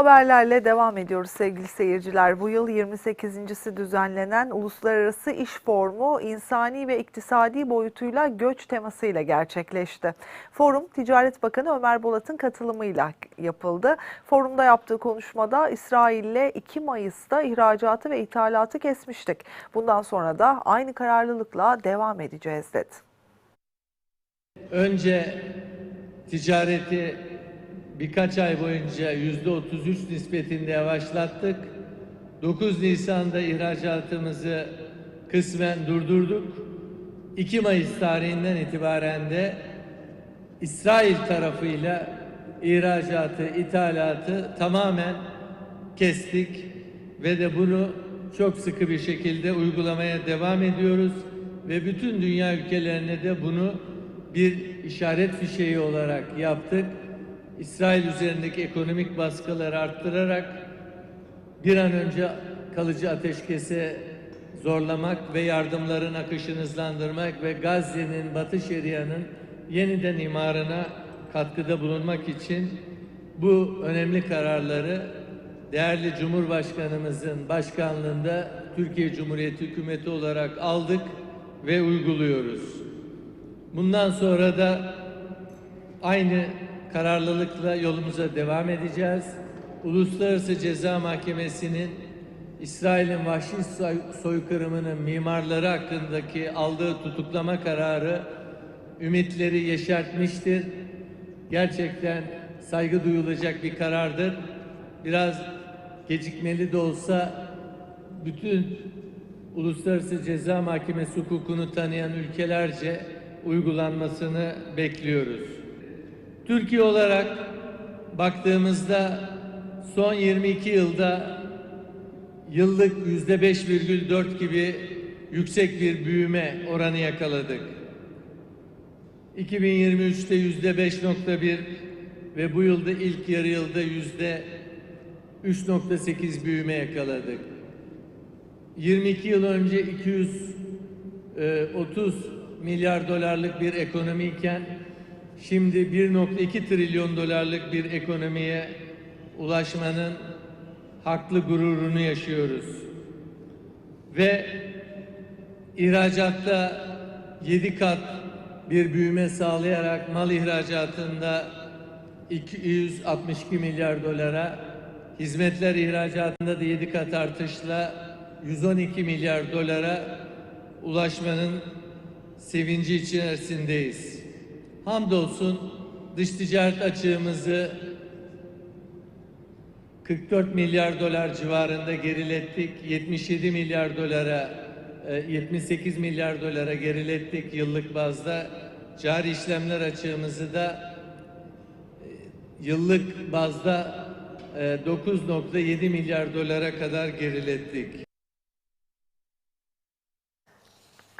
Haberlerle devam ediyoruz sevgili seyirciler. Bu yıl 28.si düzenlenen Uluslararası İş Forumu insani ve iktisadi boyutuyla göç temasıyla gerçekleşti. Forum Ticaret Bakanı Ömer Bolat'ın katılımıyla yapıldı. Forumda yaptığı konuşmada İsrail'le 2 Mayıs'ta ihracatı ve ithalatı kesmiştik. Bundan sonra da aynı kararlılıkla devam edeceğiz dedi. Önce ticareti birkaç ay boyunca yüzde 33 nispetinde yavaşlattık. 9 Nisan'da ihracatımızı kısmen durdurduk. 2 Mayıs tarihinden itibaren de İsrail tarafıyla ihracatı, ithalatı tamamen kestik ve de bunu çok sıkı bir şekilde uygulamaya devam ediyoruz ve bütün dünya ülkelerine de bunu bir işaret fişeği olarak yaptık. İsrail üzerindeki ekonomik baskıları arttırarak bir an önce kalıcı ateşkese zorlamak ve yardımların akışını hızlandırmak ve Gazze'nin, Batı Şeria'nın yeniden imarına katkıda bulunmak için bu önemli kararları değerli Cumhurbaşkanımızın başkanlığında Türkiye Cumhuriyeti Hükümeti olarak aldık ve uyguluyoruz. Bundan sonra da aynı kararlılıkla yolumuza devam edeceğiz. Uluslararası Ceza Mahkemesi'nin İsrail'in vahşi soy- soykırımının mimarları hakkındaki aldığı tutuklama kararı ümitleri yeşertmiştir. Gerçekten saygı duyulacak bir karardır. Biraz gecikmeli de olsa bütün Uluslararası Ceza Mahkemesi hukukunu tanıyan ülkelerce uygulanmasını bekliyoruz. Türkiye olarak baktığımızda son 22 yılda yıllık yüzde 5,4 gibi yüksek bir büyüme oranı yakaladık. 2023'te yüzde 5.1 ve bu yılda ilk yarı yılda yüzde 3.8 büyüme yakaladık. 22 yıl önce 230 milyar dolarlık bir ekonomiyken şimdi 1.2 trilyon dolarlık bir ekonomiye ulaşmanın haklı gururunu yaşıyoruz. Ve ihracatta 7 kat bir büyüme sağlayarak mal ihracatında 262 milyar dolara, hizmetler ihracatında da 7 kat artışla 112 milyar dolara ulaşmanın sevinci içerisindeyiz. Hamdolsun dış ticaret açığımızı 44 milyar dolar civarında gerilettik. 77 milyar dolara, e, 78 milyar dolara gerilettik yıllık bazda. Cari işlemler açığımızı da e, yıllık bazda e, 9.7 milyar dolara kadar gerilettik.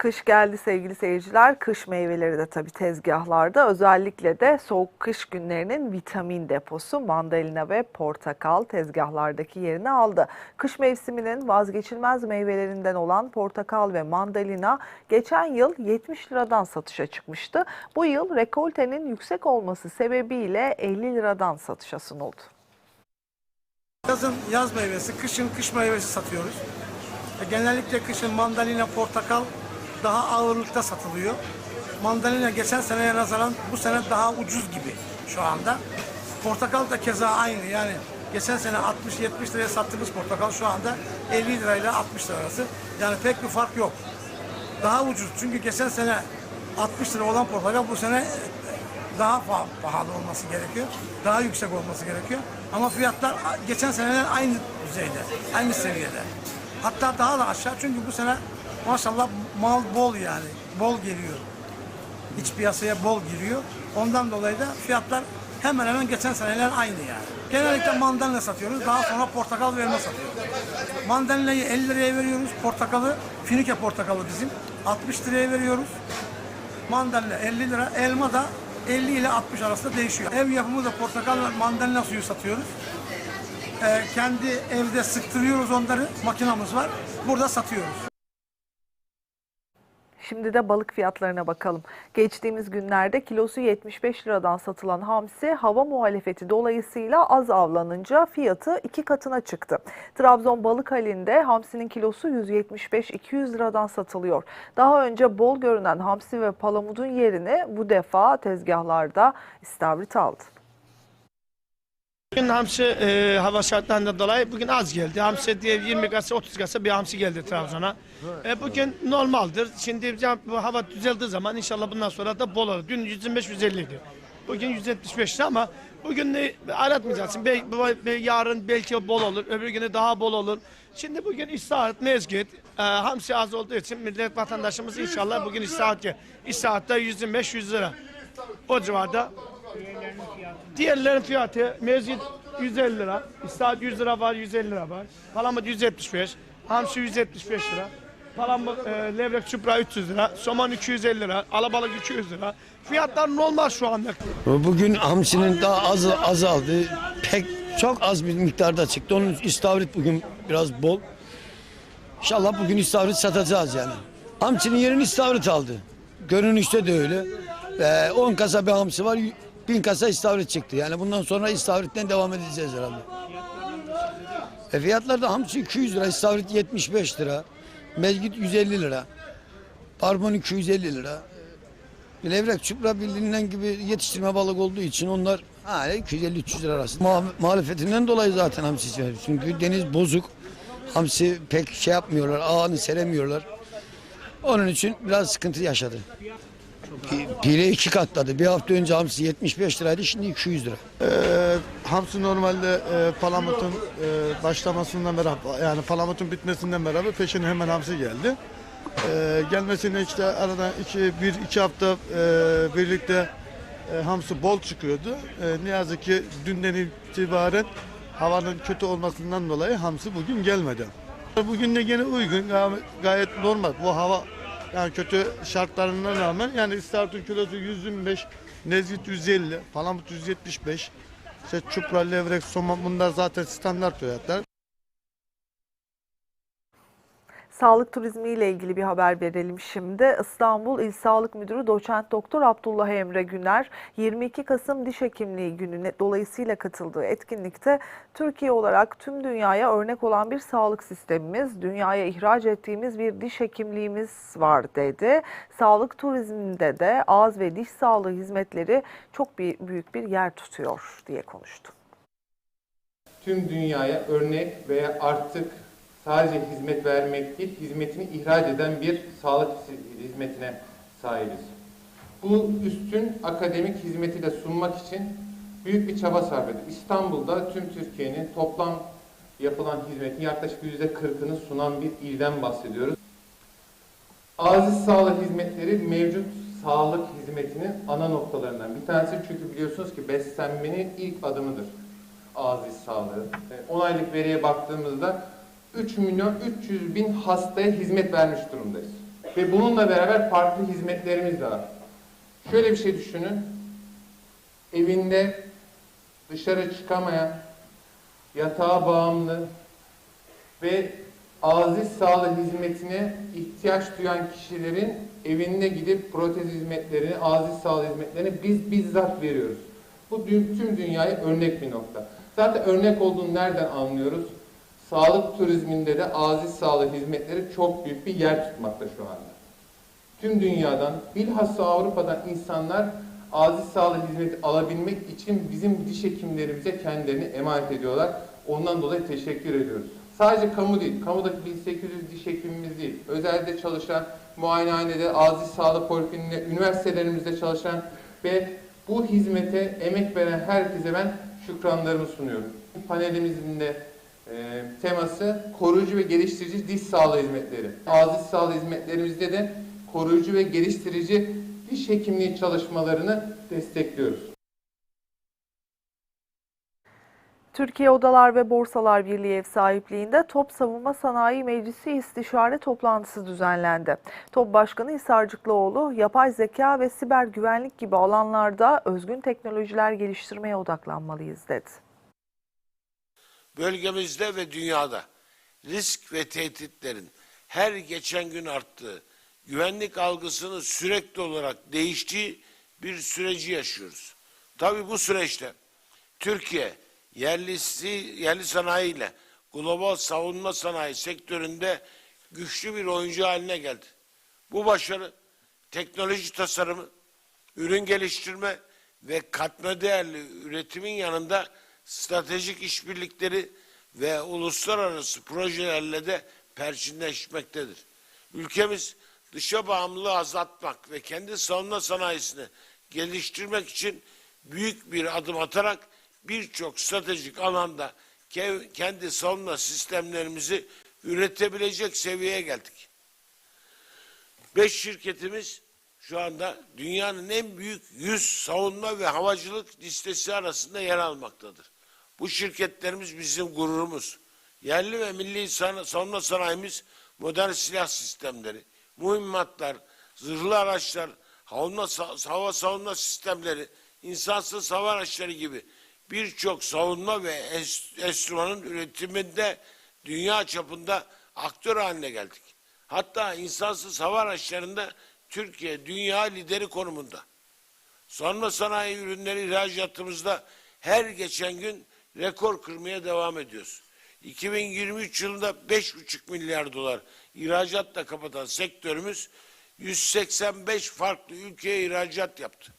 Kış geldi sevgili seyirciler. Kış meyveleri de tabii tezgahlarda. Özellikle de soğuk kış günlerinin vitamin deposu mandalina ve portakal tezgahlardaki yerini aldı. Kış mevsiminin vazgeçilmez meyvelerinden olan portakal ve mandalina geçen yıl 70 liradan satışa çıkmıştı. Bu yıl rekoltenin yüksek olması sebebiyle 50 liradan satışa sunuldu. Yazın yaz meyvesi, kışın kış meyvesi satıyoruz. E, Genellikle kışın mandalina, portakal daha ağırlıkta satılıyor. Mandalina geçen seneye nazaran bu sene daha ucuz gibi şu anda. Portakal da keza aynı yani geçen sene 60-70 liraya sattığımız portakal şu anda 50 lirayla 60 lira arası. Yani pek bir fark yok. Daha ucuz çünkü geçen sene 60 lira olan portakal bu sene daha pahalı olması gerekiyor. Daha yüksek olması gerekiyor. Ama fiyatlar geçen seneler aynı düzeyde, aynı seviyede. Hatta daha da aşağı çünkü bu sene maşallah mal bol yani. Bol geliyor. İç piyasaya bol giriyor. Ondan dolayı da fiyatlar hemen hemen geçen seneler aynı yani. Genellikle mandalina satıyoruz. Daha sonra portakal ve elma satıyoruz. Mandalinayı 50 liraya veriyoruz. Portakalı, finike portakalı bizim. 60 liraya veriyoruz. Mandalina 50 lira, elma da 50 ile 60 arasında değişiyor. Ev yapımı da portakal ve mandalina suyu satıyoruz. Ee, kendi evde sıktırıyoruz onları, makinamız var. Burada satıyoruz. Şimdi de balık fiyatlarına bakalım. Geçtiğimiz günlerde kilosu 75 liradan satılan hamsi hava muhalefeti dolayısıyla az avlanınca fiyatı iki katına çıktı. Trabzon balık halinde hamsinin kilosu 175-200 liradan satılıyor. Daha önce bol görünen hamsi ve palamudun yerini bu defa tezgahlarda istavrit aldı. Bugün hamsi e, hava şartlarından dolayı bugün az geldi. Hamsi diye 20 kasa 30 kasa bir hamsi geldi Trabzon'a. E, bugün normaldir. Şimdi bu hava düzeldiği zaman inşallah bundan sonra da bol olur. Dün 125-150 idi. Bugün 175 lira ama bugün de aratmayacaksın. Bu- be- yarın belki bol olur. Öbür günü daha bol olur. Şimdi bugün İstahat, Mezgit, e, hamsi az olduğu için millet vatandaşımız inşallah bugün İstahat gel. İstahat'ta 125-100 lira. O civarda Diğerlerin fiyatı mezgit 150 lira, İstahat 100 lira var, 150 lira var. Palamut 175, hamsi 175 lira. Palamut, e, levrek çupra 300 lira, somon 250 lira, alabalık 200 lira. Fiyatlar normal şu anda. Bugün hamsinin daha az azaldı. Pek çok az bir miktarda çıktı. Onun istavrit bugün biraz bol. İnşallah bugün istavrit satacağız yani. Hamsinin yerini istavrit aldı. Görünüşte de öyle. Ee, 10 kasa bir hamsi var. 1000 kasa istavrit çıktı. Yani bundan sonra istavritten devam edeceğiz herhalde. E fiyatlar da hamsi 200 lira, istavrit 75 lira. Mezgit 150 lira. Barbun 250 lira. Levrek çupra bildiğinden gibi yetiştirme balık olduğu için onlar hala 250-300 lira arası. Ma muhalefetinden dolayı zaten hamsi sever. Çünkü deniz bozuk. Hamsi pek şey yapmıyorlar, ağını seremiyorlar. Onun için biraz sıkıntı yaşadı. Pi- Pire iki katladı. Bir hafta önce hamsi 75 liraydı, şimdi 200 lira. Ee, hamsi normalde e, palamutun e, başlamasından beraber yani palamutun bitmesinden beraber peşine hemen hamsi geldi. Ee, gelmesine işte arada iki, bir iki hafta e, birlikte e, hamsi bol çıkıyordu. E, ne yazık ki dünden itibaren havanın kötü olmasından dolayı hamsi bugün gelmedi. Bugün de gene uygun gayet normal. Bu hava yani kötü şartlarına rağmen yani istavritun kilosu 125, nezgit 150, palamut 175, işte çupra, levrek, somon bunlar zaten standart fiyatlar. Sağlık turizmi ile ilgili bir haber verelim şimdi. İstanbul İl Sağlık Müdürü Doçent Doktor Abdullah Emre Güner 22 Kasım Diş Hekimliği Günü'ne dolayısıyla katıldığı etkinlikte Türkiye olarak tüm dünyaya örnek olan bir sağlık sistemimiz, dünyaya ihraç ettiğimiz bir diş hekimliğimiz var dedi. Sağlık turizminde de ağız ve diş sağlığı hizmetleri çok bir, büyük bir yer tutuyor diye konuştu. tüm dünyaya örnek veya artık sadece hizmet vermek değil, hizmetini ihraç eden bir sağlık hizmetine sahibiz. Bu üstün akademik hizmeti de sunmak için büyük bir çaba sarf ediyoruz. İstanbul'da tüm Türkiye'nin toplam yapılan hizmetin yaklaşık yüzde kırkını sunan bir ilden bahsediyoruz. Aziz sağlık hizmetleri mevcut sağlık hizmetinin ana noktalarından bir tanesi çünkü biliyorsunuz ki beslenmenin ilk adımıdır aziz sağlığı. 10 aylık veriye baktığımızda 3 milyon 300 bin hastaya hizmet vermiş durumdayız. Ve bununla beraber farklı hizmetlerimiz de var. Şöyle bir şey düşünün. Evinde dışarı çıkamayan, yatağa bağımlı ve aziz sağlık hizmetine ihtiyaç duyan kişilerin evine gidip protez hizmetlerini, aziz sağlık hizmetlerini biz bizzat veriyoruz. Bu tüm dünyaya örnek bir nokta. Zaten örnek olduğunu nereden anlıyoruz? Sağlık turizminde de aziz sağlık hizmetleri çok büyük bir yer tutmakta şu anda. Tüm dünyadan, bilhassa Avrupa'dan insanlar aziz sağlık hizmeti alabilmek için bizim diş hekimlerimize kendilerini emanet ediyorlar. Ondan dolayı teşekkür ediyoruz. Sadece kamu değil, kamudaki 1800 diş hekimimiz değil, özelde çalışan, muayenehanede, aziz sağlık polikliniğinde, üniversitelerimizde çalışan ve bu hizmete emek veren herkese ben şükranlarımı sunuyorum. Panelimizin de e, teması koruyucu ve geliştirici diş sağlığı hizmetleri. Aziz sağlığı hizmetlerimizde de koruyucu ve geliştirici diş hekimliği çalışmalarını destekliyoruz. Türkiye Odalar ve Borsalar Birliği ev sahipliğinde Top Savunma Sanayi Meclisi istişare toplantısı düzenlendi. Top Başkanı Hisarcıklıoğlu, yapay zeka ve siber güvenlik gibi alanlarda özgün teknolojiler geliştirmeye odaklanmalıyız dedi. Bölgemizde ve dünyada risk ve tehditlerin her geçen gün arttığı, güvenlik algısının sürekli olarak değiştiği bir süreci yaşıyoruz. Tabii bu süreçte Türkiye yerlisi, yerli sanayiyle global savunma sanayi sektöründe güçlü bir oyuncu haline geldi. Bu başarı teknoloji tasarımı, ürün geliştirme ve katma değerli üretimin yanında stratejik işbirlikleri ve uluslararası projelerle de perçinleşmektedir. Ülkemiz dışa bağımlılığı azaltmak ve kendi savunma sanayisini geliştirmek için büyük bir adım atarak birçok stratejik alanda ke- kendi savunma sistemlerimizi üretebilecek seviyeye geldik. Beş şirketimiz şu anda dünyanın en büyük 100 savunma ve havacılık listesi arasında yer almaktadır. Bu şirketlerimiz bizim gururumuz. Yerli ve milli savunma sanayimiz modern silah sistemleri, mühimmatlar, zırhlı araçlar, havunma, hava savunma sistemleri, insansız hava araçları gibi birçok savunma ve enstrümanın üretiminde dünya çapında aktör haline geldik. Hatta insansız hava araçlarında Türkiye dünya lideri konumunda. Savunma sanayi ürünleri ihracatımızda her geçen gün rekor kırmaya devam ediyoruz. 2023 yılında 5,5 milyar dolar ihracatla kapatan sektörümüz 185 farklı ülkeye ihracat yaptı.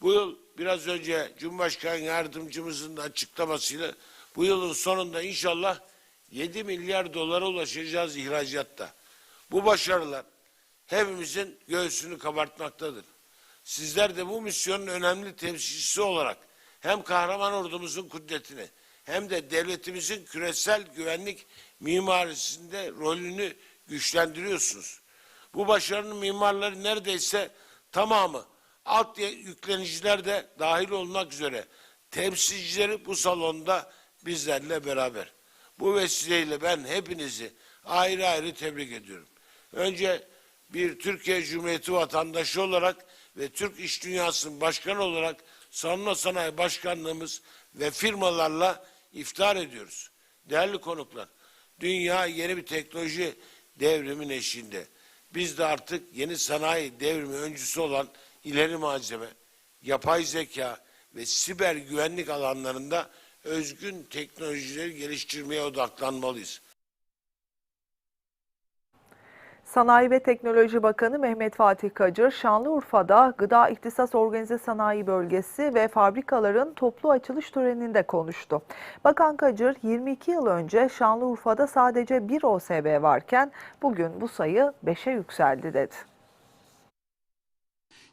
Bu yıl biraz önce Cumhurbaşkanı yardımcımızın da açıklamasıyla bu yılın sonunda inşallah 7 milyar dolara ulaşacağız ihracatta. Bu başarılar hepimizin göğsünü kabartmaktadır. Sizler de bu misyonun önemli temsilcisi olarak hem kahraman ordumuzun kudretini hem de devletimizin küresel güvenlik mimarisinde rolünü güçlendiriyorsunuz. Bu başarının mimarları neredeyse tamamı alt yükleniciler de dahil olmak üzere temsilcileri bu salonda bizlerle beraber. Bu vesileyle ben hepinizi ayrı ayrı tebrik ediyorum. Önce bir Türkiye Cumhuriyeti vatandaşı olarak ve Türk İş Dünyası'nın başkanı olarak savunma sanayi başkanlığımız ve firmalarla iftar ediyoruz. Değerli konuklar, dünya yeni bir teknoloji devrimin eşiğinde. Biz de artık yeni sanayi devrimi öncüsü olan ileri malzeme, yapay zeka ve siber güvenlik alanlarında özgün teknolojileri geliştirmeye odaklanmalıyız. Sanayi ve Teknoloji Bakanı Mehmet Fatih Kacır, Şanlıurfa'da Gıda İhtisas Organize Sanayi Bölgesi ve fabrikaların toplu açılış töreninde konuştu. Bakan Kacır, 22 yıl önce Şanlıurfa'da sadece bir OSB varken bugün bu sayı 5'e yükseldi dedi.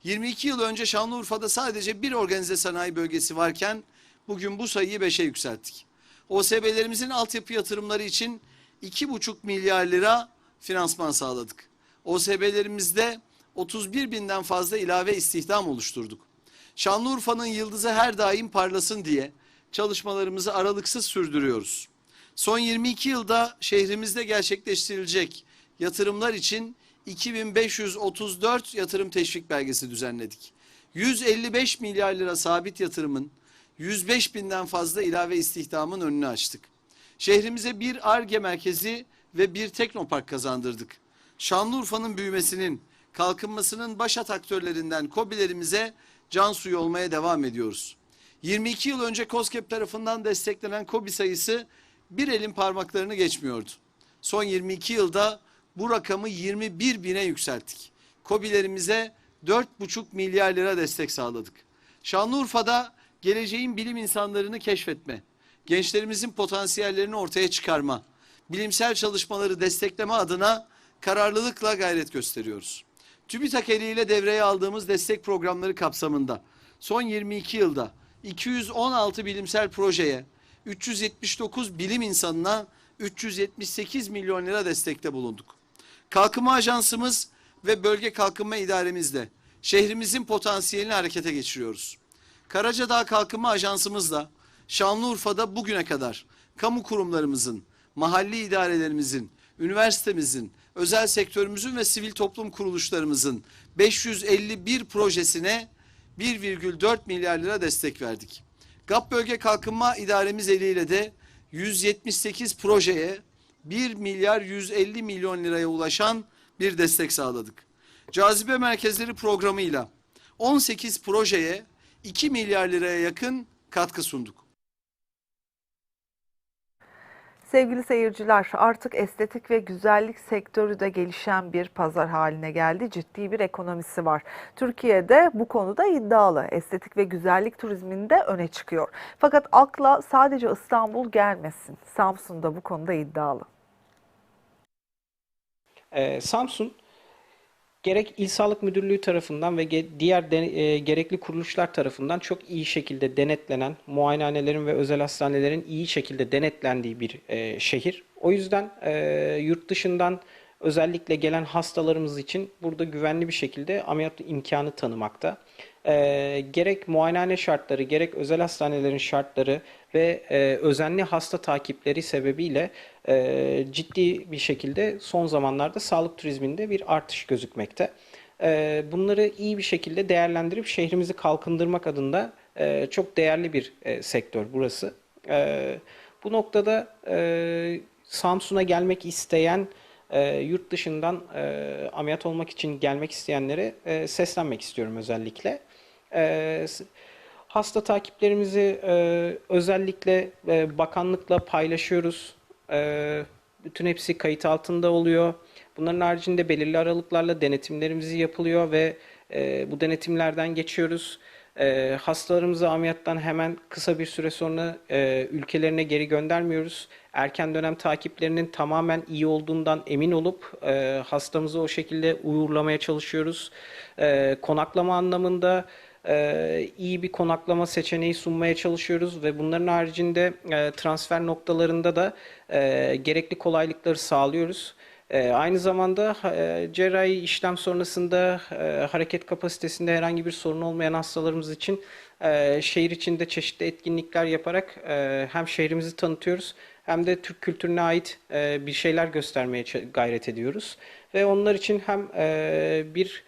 22 yıl önce Şanlıurfa'da sadece bir organize sanayi bölgesi varken bugün bu sayıyı 5'e yükselttik. OSB'lerimizin altyapı yatırımları için 2,5 milyar lira finansman sağladık. OSB'lerimizde 31 binden fazla ilave istihdam oluşturduk. Şanlıurfa'nın yıldızı her daim parlasın diye çalışmalarımızı aralıksız sürdürüyoruz. Son 22 yılda şehrimizde gerçekleştirilecek yatırımlar için 2534 yatırım teşvik belgesi düzenledik. 155 milyar lira sabit yatırımın 105 binden fazla ilave istihdamın önünü açtık. Şehrimize bir ARGE merkezi ve bir teknopark kazandırdık. Şanlıurfa'nın büyümesinin, kalkınmasının başat aktörlerinden KOBİ'lerimize can suyu olmaya devam ediyoruz. 22 yıl önce COSGAP tarafından desteklenen KOBİ sayısı bir elin parmaklarını geçmiyordu. Son 22 yılda bu rakamı 21 bine yükselttik. KOBİ'lerimize 4,5 milyar lira destek sağladık. Şanlıurfa'da geleceğin bilim insanlarını keşfetme, gençlerimizin potansiyellerini ortaya çıkarma, bilimsel çalışmaları destekleme adına kararlılıkla gayret gösteriyoruz. TÜBİTAK eliyle devreye aldığımız destek programları kapsamında son 22 yılda 216 bilimsel projeye, 379 bilim insanına 378 milyon lira destekte bulunduk. Kalkınma Ajansımız ve Bölge Kalkınma İdaremizle şehrimizin potansiyelini harekete geçiriyoruz. Karacadağ Kalkınma Ajansımızla Şanlıurfa'da bugüne kadar kamu kurumlarımızın, mahalli idarelerimizin, üniversitemizin, özel sektörümüzün ve sivil toplum kuruluşlarımızın 551 projesine 1,4 milyar lira destek verdik. GAP Bölge Kalkınma İdaremiz eliyle de 178 projeye 1 milyar 150 milyon liraya ulaşan bir destek sağladık. Cazibe merkezleri programıyla 18 projeye 2 milyar liraya yakın katkı sunduk. Sevgili seyirciler, artık estetik ve güzellik sektörü de gelişen bir pazar haline geldi. Ciddi bir ekonomisi var. Türkiye'de bu konuda iddialı. Estetik ve güzellik turizminde öne çıkıyor. Fakat akla sadece İstanbul gelmesin. Samsun da bu konuda iddialı. Ee, Samsun gerek İl Sağlık Müdürlüğü tarafından ve diğer de- e, gerekli kuruluşlar tarafından çok iyi şekilde denetlenen, muayenehanelerin ve özel hastanelerin iyi şekilde denetlendiği bir e, şehir. O yüzden e, yurt dışından özellikle gelen hastalarımız için burada güvenli bir şekilde ameliyat imkanı tanımakta. E, gerek muayenehane şartları, gerek özel hastanelerin şartları ve e, özenli hasta takipleri sebebiyle e, ciddi bir şekilde son zamanlarda sağlık turizminde bir artış gözükmekte. E, bunları iyi bir şekilde değerlendirip şehrimizi kalkındırmak adına e, çok değerli bir e, sektör burası. E, bu noktada e, Samsun'a gelmek isteyen e, yurt dışından e, ameliyat olmak için gelmek isteyenlere e, seslenmek istiyorum özellikle. E, hasta takiplerimizi e, özellikle e, bakanlıkla paylaşıyoruz. E, bütün hepsi kayıt altında oluyor. Bunların haricinde belirli aralıklarla denetimlerimizi yapılıyor ve e, bu denetimlerden geçiyoruz. E, hastalarımızı ameliyattan hemen kısa bir süre sonra e, ülkelerine geri göndermiyoruz. Erken dönem takiplerinin tamamen iyi olduğundan emin olup e, hastamızı o şekilde uğurlamaya çalışıyoruz. E, konaklama anlamında e, iyi bir konaklama seçeneği sunmaya çalışıyoruz ve bunların haricinde e, transfer noktalarında da e, gerekli kolaylıkları sağlıyoruz. E, aynı zamanda cerrahi işlem sonrasında hareket kapasitesinde herhangi bir sorun olmayan hastalarımız için şehir içinde çeşitli etkinlikler yaparak hem şehrimizi tanıtıyoruz hem de Türk kültürüne ait bir şeyler göstermeye gayret ediyoruz. Ve onlar için hem e, bir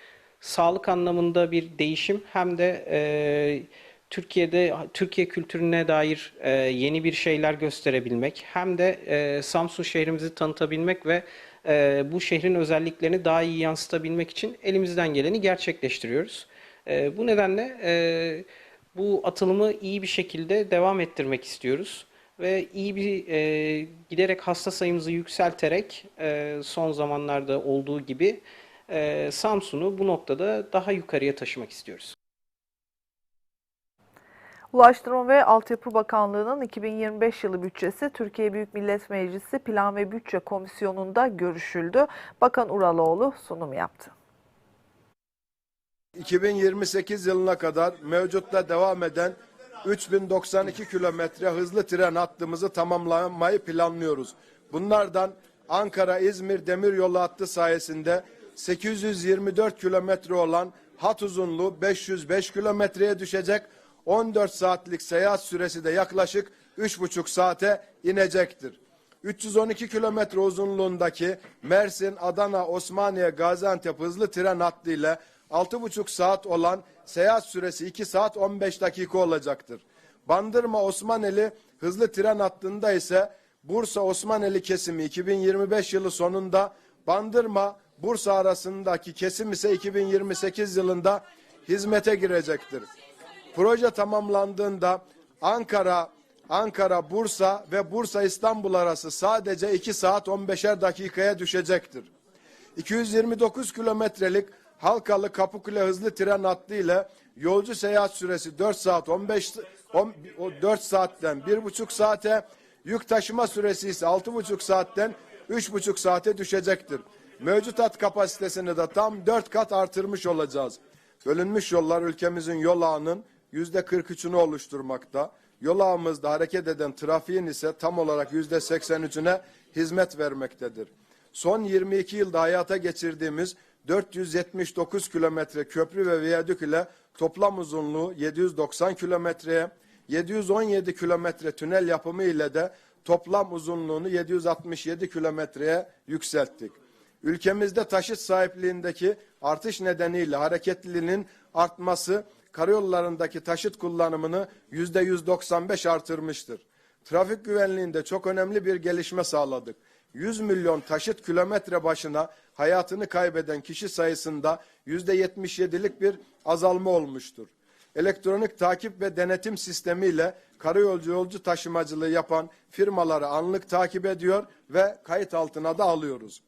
sağlık anlamında bir değişim hem de e, Türkiye'de Türkiye kültürüne dair e, yeni bir şeyler gösterebilmek hem de e, Samsun şehrimizi tanıtabilmek ve e, bu şehrin özelliklerini daha iyi yansıtabilmek için elimizden geleni gerçekleştiriyoruz. E, bu nedenle e, bu atılımı iyi bir şekilde devam ettirmek istiyoruz ve iyi bir e, giderek hasta sayımızı yükselterek e, son zamanlarda olduğu gibi e, Samsun'u bu noktada daha yukarıya taşımak istiyoruz. Ulaştırma ve Altyapı Bakanlığı'nın 2025 yılı bütçesi Türkiye Büyük Millet Meclisi Plan ve Bütçe Komisyonu'nda görüşüldü. Bakan Uraloğlu sunum yaptı. 2028 yılına kadar mevcutta devam eden 3092 kilometre hızlı tren hattımızı tamamlamayı planlıyoruz. Bunlardan Ankara-İzmir demiryolu hattı sayesinde 824 kilometre olan hat uzunluğu 505 kilometreye düşecek. 14 saatlik seyahat süresi de yaklaşık 3,5 saate inecektir. 312 kilometre uzunluğundaki Mersin, Adana, Osmaniye, Gaziantep hızlı tren hattı ile 6,5 saat olan seyahat süresi 2 saat 15 dakika olacaktır. Bandırma Osmaneli hızlı tren hattında ise Bursa Osmaneli kesimi 2025 yılı sonunda Bandırma Bursa arasındaki kesim ise 2028 yılında hizmete girecektir. Proje tamamlandığında Ankara, Ankara, Bursa ve Bursa İstanbul arası sadece 2 saat 15'er dakikaya düşecektir. 229 kilometrelik Halkalı Kapıkule hızlı tren hattı ile yolcu seyahat süresi 4 saat 15 on- o 4 saatten 1,5 saate, yük taşıma süresi ise 6,5 saatten 3,5 saate düşecektir. Mevcut hat kapasitesini de tam 4 kat artırmış olacağız. Bölünmüş yollar ülkemizin yol ağının yüzde 43'ünü oluşturmakta. Yol ağımızda hareket eden trafiğin ise tam olarak yüzde 83'üne hizmet vermektedir. Son 22 yılda hayata geçirdiğimiz 479 kilometre köprü ve viyadük ile toplam uzunluğu 790 kilometreye, 717 kilometre tünel yapımı ile de toplam uzunluğunu 767 kilometreye yükselttik. Ülkemizde taşıt sahipliğindeki artış nedeniyle hareketliliğinin artması karayollarındaki taşıt kullanımını yüzde 195 artırmıştır. Trafik güvenliğinde çok önemli bir gelişme sağladık. 100 milyon taşıt kilometre başına hayatını kaybeden kişi sayısında %77'lik bir azalma olmuştur. Elektronik takip ve denetim sistemiyle karayolcu yolcu taşımacılığı yapan firmaları anlık takip ediyor ve kayıt altına da alıyoruz.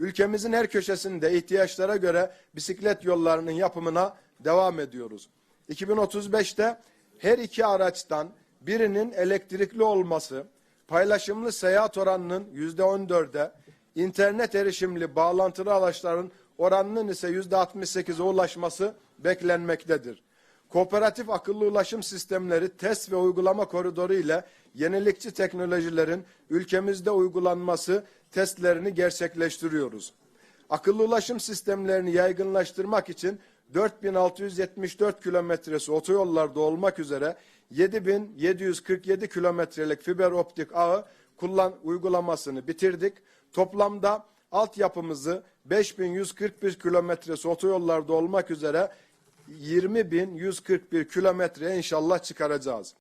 Ülkemizin her köşesinde ihtiyaçlara göre bisiklet yollarının yapımına devam ediyoruz. 2035'te her iki araçtan birinin elektrikli olması, paylaşımlı seyahat oranının yüzde 14'e, internet erişimli bağlantılı araçların oranının ise yüzde 68'e ulaşması beklenmektedir. Kooperatif akıllı ulaşım sistemleri test ve uygulama koridoru ile yenilikçi teknolojilerin ülkemizde uygulanması testlerini gerçekleştiriyoruz. Akıllı ulaşım sistemlerini yaygınlaştırmak için 4674 kilometresi otoyollarda olmak üzere 7747 kilometrelik fiber optik ağı kullan uygulamasını bitirdik. Toplamda altyapımızı 5141 kilometresi otoyollarda olmak üzere 20.141 kilometreye inşallah çıkaracağız.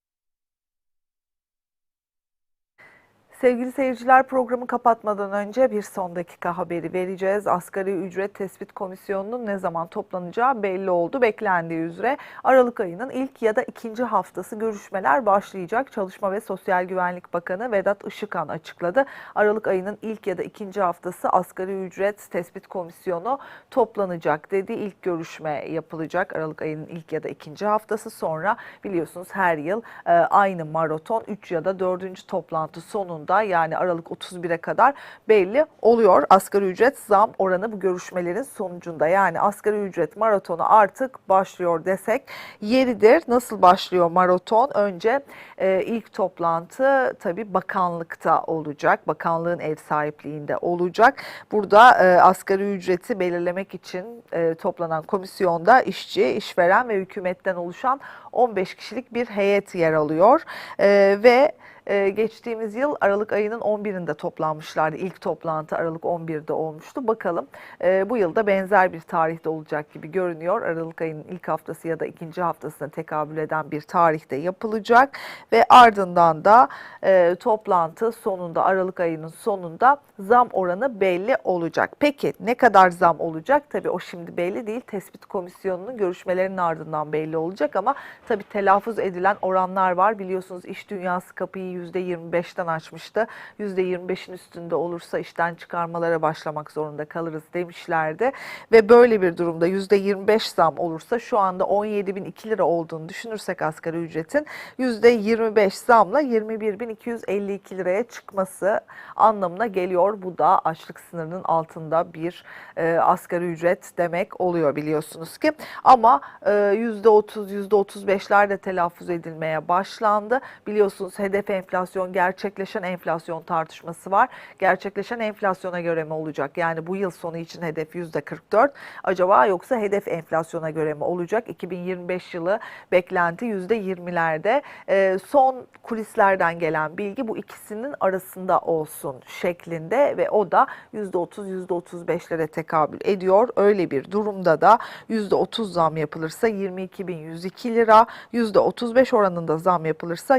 Sevgili seyirciler programı kapatmadan önce bir son dakika haberi vereceğiz. Asgari ücret tespit komisyonunun ne zaman toplanacağı belli oldu. Beklendiği üzere Aralık ayının ilk ya da ikinci haftası görüşmeler başlayacak. Çalışma ve Sosyal Güvenlik Bakanı Vedat Işıkhan açıkladı. Aralık ayının ilk ya da ikinci haftası asgari ücret tespit komisyonu toplanacak dedi. İlk görüşme yapılacak Aralık ayının ilk ya da ikinci haftası sonra biliyorsunuz her yıl e, aynı maraton 3 ya da 4. toplantı sonunda yani Aralık 31'e kadar belli oluyor. Asgari ücret zam oranı bu görüşmelerin sonucunda yani asgari ücret maratonu artık başlıyor desek yeridir. Nasıl başlıyor maraton? Önce e, ilk toplantı tabii bakanlıkta olacak. Bakanlığın ev sahipliğinde olacak. Burada e, asgari ücreti belirlemek için e, toplanan komisyonda işçi, işveren ve hükümetten oluşan 15 kişilik bir heyet yer alıyor. E, ve ee, geçtiğimiz yıl Aralık ayının 11'inde toplanmışlardı. İlk toplantı Aralık 11'de olmuştu. Bakalım e, bu yılda benzer bir tarihte olacak gibi görünüyor. Aralık ayının ilk haftası ya da ikinci haftasına tekabül eden bir tarihte yapılacak. Ve ardından da e, toplantı sonunda Aralık ayının sonunda zam oranı belli olacak. Peki ne kadar zam olacak? Tabii o şimdi belli değil. Tespit komisyonunun görüşmelerinin ardından belli olacak ama tabii telaffuz edilen oranlar var. Biliyorsunuz iş dünyası kapıyı %25'ten açmıştı. %25'in üstünde olursa işten çıkarmalara başlamak zorunda kalırız demişlerdi. Ve böyle bir durumda %25 zam olursa şu anda 17.002 lira olduğunu düşünürsek asgari ücretin %25 zamla 21.252 liraya çıkması anlamına geliyor. Bu da açlık sınırının altında bir e, asgari ücret demek oluyor biliyorsunuz ki. Ama e, %30, %35'ler de telaffuz edilmeye başlandı. Biliyorsunuz hedef enflasyon, gerçekleşen enflasyon tartışması var. Gerçekleşen enflasyona göre mi olacak? Yani bu yıl sonu için hedef %44. Acaba yoksa hedef enflasyona göre mi olacak? 2025 yılı beklenti %20'lerde. Ee, son kulislerden gelen bilgi bu ikisinin arasında olsun şeklinde ve o da %30, %35'lere tekabül ediyor. Öyle bir durumda da %30 zam yapılırsa 22.102 lira, %35 oranında zam yapılırsa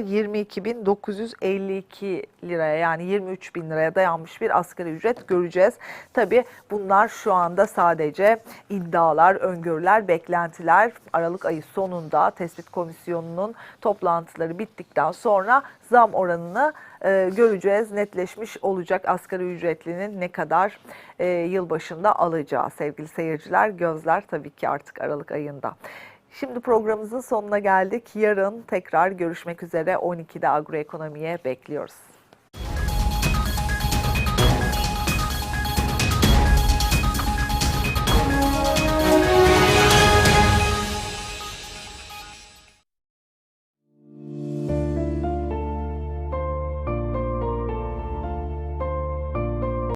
22.952 liraya yani 23 bin liraya dayanmış bir asgari ücret göreceğiz. Tabi bunlar şu anda sadece iddialar, öngörüler, beklentiler. Aralık ayı sonunda tespit komisyonunun toplantıları bittikten sonra zam oranını e, göreceğiz. Netleşmiş olacak asgari ücretlinin ne kadar e, yılbaşında alacağı sevgili seyirciler. Gözler tabii ki artık Aralık ayında. Şimdi programımızın sonuna geldik. Yarın tekrar görüşmek üzere 12'de agroekonomiye bekliyoruz.